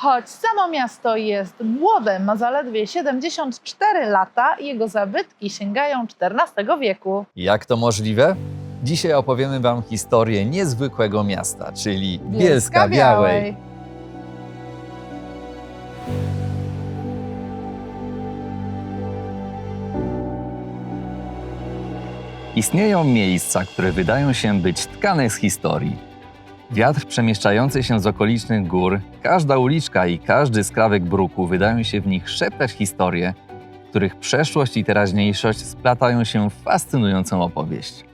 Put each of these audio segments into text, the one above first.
Choć samo miasto jest młode, ma zaledwie 74 lata, jego zabytki sięgają XIV wieku. Jak to możliwe? Dzisiaj opowiemy Wam historię niezwykłego miasta, czyli Bielska Białej. Istnieją miejsca, które wydają się być tkane z historii. Wiatr przemieszczający się z okolicznych gór, każda uliczka i każdy skrawek bruku wydają się w nich szeptać historie, których przeszłość i teraźniejszość splatają się w fascynującą opowieść.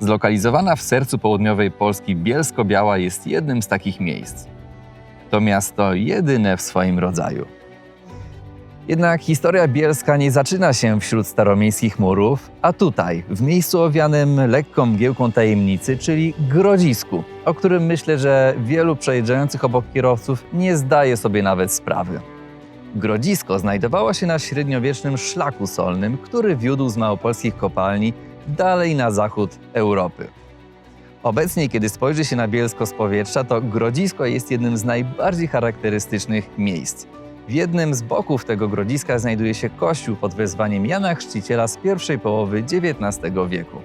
Zlokalizowana w sercu południowej Polski Bielsko-Biała jest jednym z takich miejsc. To miasto jedyne w swoim rodzaju. Jednak historia bielska nie zaczyna się wśród staromiejskich murów, a tutaj, w miejscu owianym lekką mgiełką tajemnicy, czyli Grodzisku, o którym myślę, że wielu przejeżdżających obok kierowców nie zdaje sobie nawet sprawy. Grodzisko znajdowało się na średniowiecznym szlaku solnym, który wiódł z małopolskich kopalni dalej na zachód Europy. Obecnie, kiedy spojrzy się na Bielsko z powietrza, to Grodzisko jest jednym z najbardziej charakterystycznych miejsc. W jednym z boków tego grodziska znajduje się kościół pod wezwaniem Jana Chrzciciela z pierwszej połowy XIX wieku.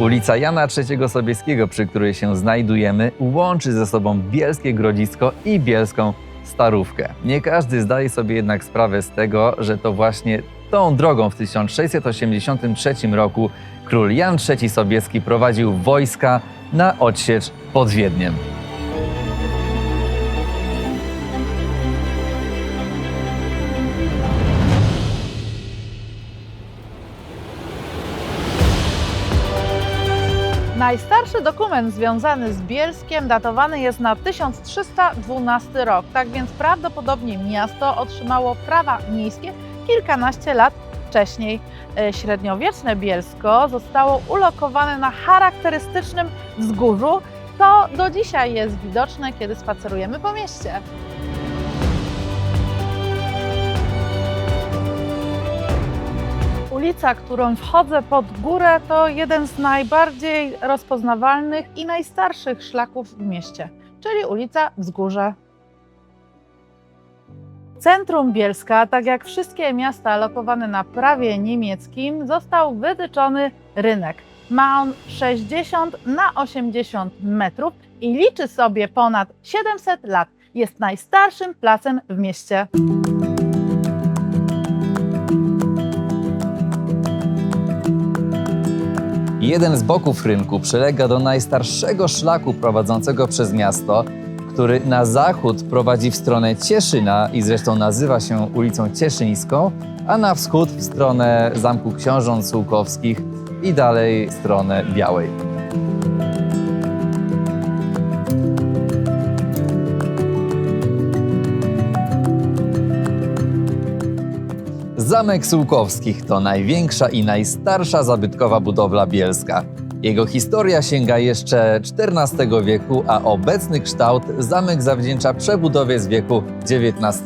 Ulica Jana III Sobieskiego, przy której się znajdujemy, łączy ze sobą Bielskie Grodzisko i Bielską Starówkę. Nie każdy zdaje sobie jednak sprawę z tego, że to właśnie tą drogą w 1683 roku król Jan III Sobieski prowadził wojska na odsiecz pod Wiedniem. Najstarszy dokument związany z Bielskiem datowany jest na 1312 rok, tak więc prawdopodobnie miasto otrzymało prawa miejskie kilkanaście lat wcześniej. E, Średniowieczne Bielsko zostało ulokowane na charakterystycznym wzgórzu. To do dzisiaj jest widoczne, kiedy spacerujemy po mieście. Ulica, którą wchodzę pod górę, to jeden z najbardziej rozpoznawalnych i najstarszych szlaków w mieście, czyli ulica Wzgórze. Centrum Bielska, tak jak wszystkie miasta lokowane na prawie niemieckim, został wytyczony rynek. Ma on 60 na 80 metrów i liczy sobie ponad 700 lat. Jest najstarszym placem w mieście. Jeden z boków rynku przylega do najstarszego szlaku prowadzącego przez miasto, który na zachód prowadzi w stronę Cieszyna i zresztą nazywa się ulicą Cieszyńską, a na wschód w stronę Zamku Książąt Sułkowskich i dalej w stronę Białej. Zamek Sułkowskich to największa i najstarsza zabytkowa budowla bielska. Jego historia sięga jeszcze XIV wieku, a obecny kształt zamek zawdzięcza przebudowie z wieku XIX.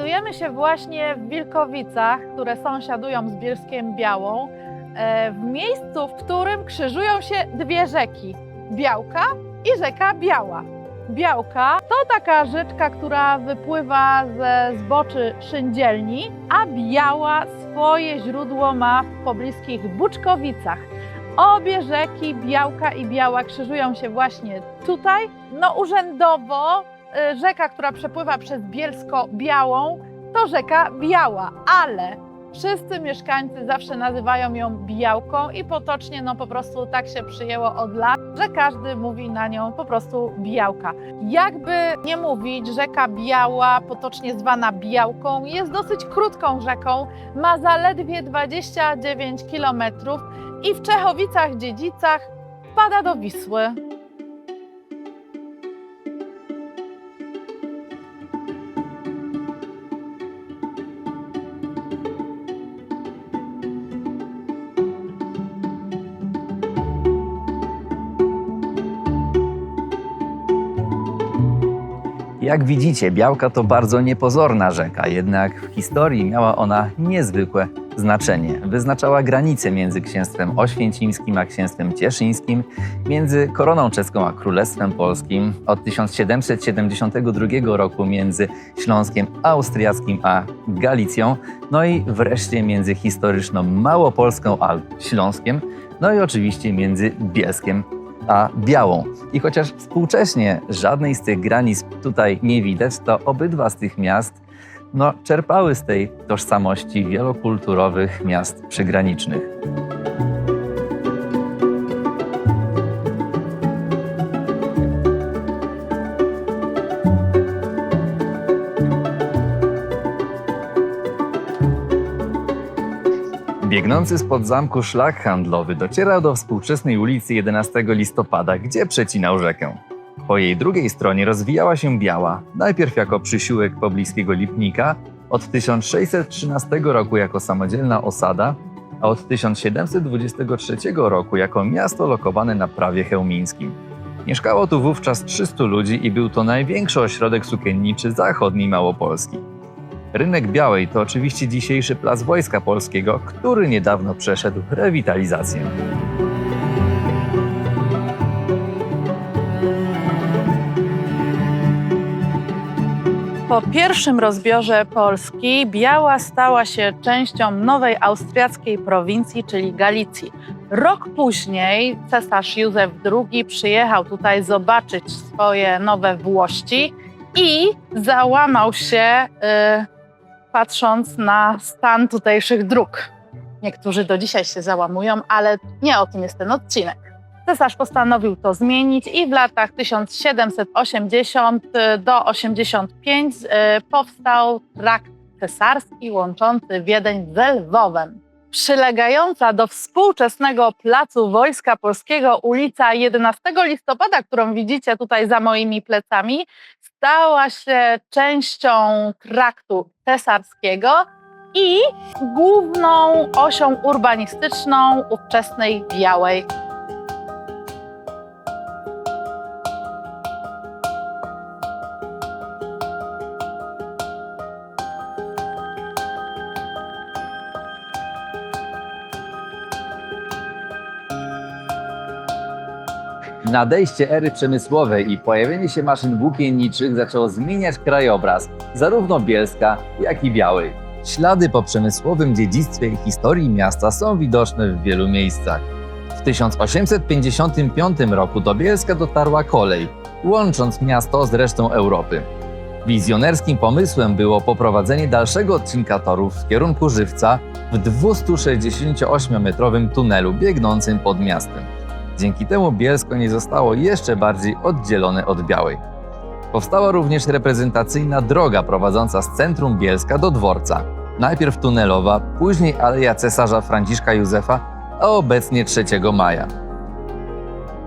Znajdujemy się właśnie w Wilkowicach, które sąsiadują z Bielskiem Białą, e, w miejscu, w którym krzyżują się dwie rzeki: Białka i rzeka Biała. Białka to taka rzeczka, która wypływa ze zboczy szyndzielni, a Biała swoje źródło ma w pobliskich Buczkowicach. Obie rzeki, Białka i Biała, krzyżują się właśnie tutaj. No urzędowo rzeka, która przepływa przez Bielsko-Białą, to rzeka Biała, ale wszyscy mieszkańcy zawsze nazywają ją Białką i potocznie no po prostu tak się przyjęło od lat, że każdy mówi na nią po prostu Białka. Jakby nie mówić, rzeka Biała, potocznie zwana Białką, jest dosyć krótką rzeką, ma zaledwie 29 km i w Czechowicach-Dziedzicach wpada do Wisły. Jak widzicie, Białka to bardzo niepozorna rzeka, jednak w historii miała ona niezwykłe znaczenie. Wyznaczała granice między księstwem oświęcimskim a księstwem cieszyńskim, między koroną czeską a królestwem polskim, od 1772 roku między Śląskiem Austriackim a Galicją, no i wreszcie między historyczną Małopolską a Śląskiem, no i oczywiście między Bielskiem a Białą. I chociaż współcześnie żadnej z tych granic tutaj nie widać, to obydwa z tych miast no, czerpały z tej tożsamości wielokulturowych miast przygranicznych. Biegnący spod zamku szlak handlowy docierał do współczesnej ulicy 11 listopada, gdzie przecinał rzekę. Po jej drugiej stronie rozwijała się Biała, najpierw jako przysiłek pobliskiego Lipnika, od 1613 roku jako samodzielna osada, a od 1723 roku jako miasto lokowane na prawie chełmińskim. Mieszkało tu wówczas 300 ludzi i był to największy ośrodek sukienniczy zachodniej Małopolski. Rynek Białej to oczywiście dzisiejszy plac Wojska Polskiego, który niedawno przeszedł rewitalizację. Po pierwszym rozbiorze Polski Biała stała się częścią nowej austriackiej prowincji, czyli Galicji. Rok później cesarz Józef II przyjechał tutaj zobaczyć swoje nowe włości i załamał się, y, patrząc na stan tutejszych dróg. Niektórzy do dzisiaj się załamują, ale nie o tym jest ten odcinek. Cesarz postanowił to zmienić i w latach 1780 do 85 e, powstał trakt cesarski łączący Wiedeń z Lwowem. Przylegająca do współczesnego placu Wojska Polskiego ulica 11 listopada, którą widzicie tutaj za moimi plecami, stała się częścią traktu cesarskiego i główną osią urbanistyczną ówczesnej Białej Nadejście ery przemysłowej i pojawienie się maszyn włókienniczych zaczęło zmieniać krajobraz zarówno Bielska, jak i Białej. Ślady po przemysłowym dziedzictwie i historii miasta są widoczne w wielu miejscach. W 1855 roku do Bielska dotarła kolej, łącząc miasto z resztą Europy. Wizjonerskim pomysłem było poprowadzenie dalszego odcinka torów w kierunku Żywca w 268-metrowym tunelu biegnącym pod miastem. Dzięki temu Bielsko nie zostało jeszcze bardziej oddzielone od Białej. Powstała również reprezentacyjna droga prowadząca z centrum Bielska do dworca. Najpierw tunelowa, później Aleja Cesarza Franciszka Józefa, a obecnie 3 maja.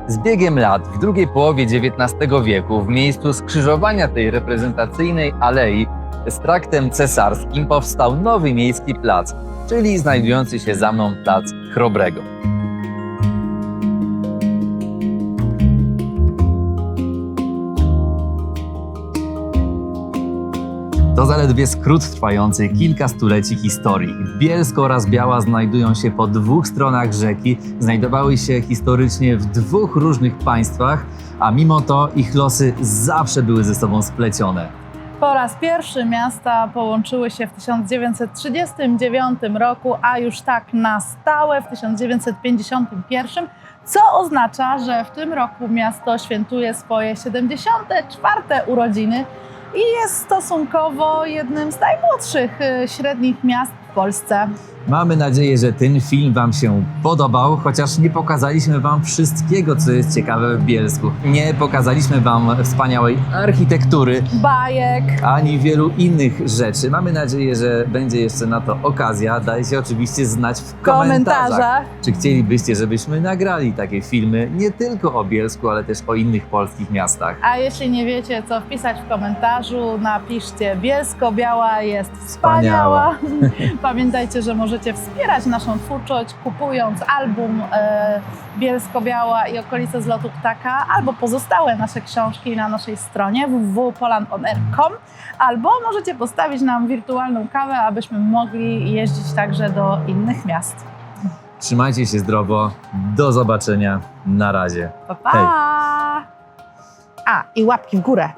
Z biegiem lat w drugiej połowie XIX wieku w miejscu skrzyżowania tej reprezentacyjnej alei z traktem cesarskim powstał nowy miejski plac, czyli znajdujący się za mną plac Chrobrego. To zaledwie skrót trwający kilka stuleci historii. Bielsko oraz Biała znajdują się po dwóch stronach rzeki, znajdowały się historycznie w dwóch różnych państwach, a mimo to ich losy zawsze były ze sobą splecione. Po raz pierwszy miasta połączyły się w 1939 roku, a już tak na stałe w 1951, co oznacza, że w tym roku miasto świętuje swoje 74. urodziny i jest stosunkowo jednym z najmłodszych y, średnich miast Polsce. Mamy nadzieję, że ten film Wam się podobał, chociaż nie pokazaliśmy Wam wszystkiego, co jest ciekawe w Bielsku. Nie pokazaliśmy Wam wspaniałej architektury, Bajek. ani wielu innych rzeczy. Mamy nadzieję, że będzie jeszcze na to okazja. Dajcie oczywiście znać w komentarzach, komentarzach. czy chcielibyście, żebyśmy nagrali takie filmy nie tylko o Bielsku, ale też o innych polskich miastach. A jeśli nie wiecie, co wpisać w komentarzu, napiszcie Bielsko-Biała jest wspaniała. Pamiętajcie, że możecie wspierać naszą twórczość kupując album e, Bielsko-Biała i okolice z lotu ptaka, albo pozostałe nasze książki na naszej stronie www.polanonair.com, albo możecie postawić nam wirtualną kawę, abyśmy mogli jeździć także do innych miast. Trzymajcie się zdrowo. Do zobaczenia. Na razie. Pa, pa! Hej. A, i łapki w górę.